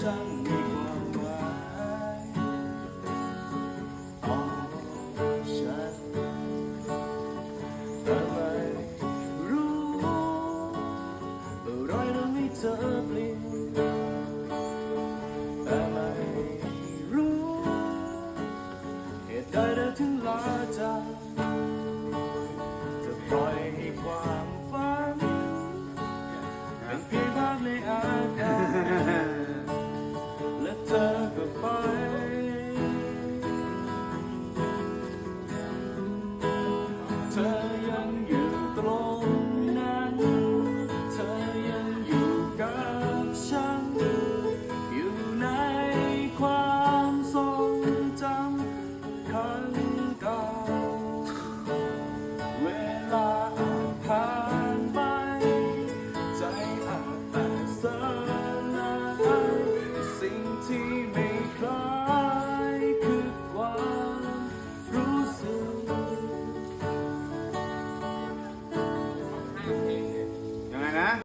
สั้นมีความหมายของฉันแต่ไมรู้รอะไรทำไม่เธอเปลี่ยนแต่ไมรู้เหตุใดเธอถึงลาจากจะปล่อยให้ความฝันเป็นเพียงภาพในอา the goodbye.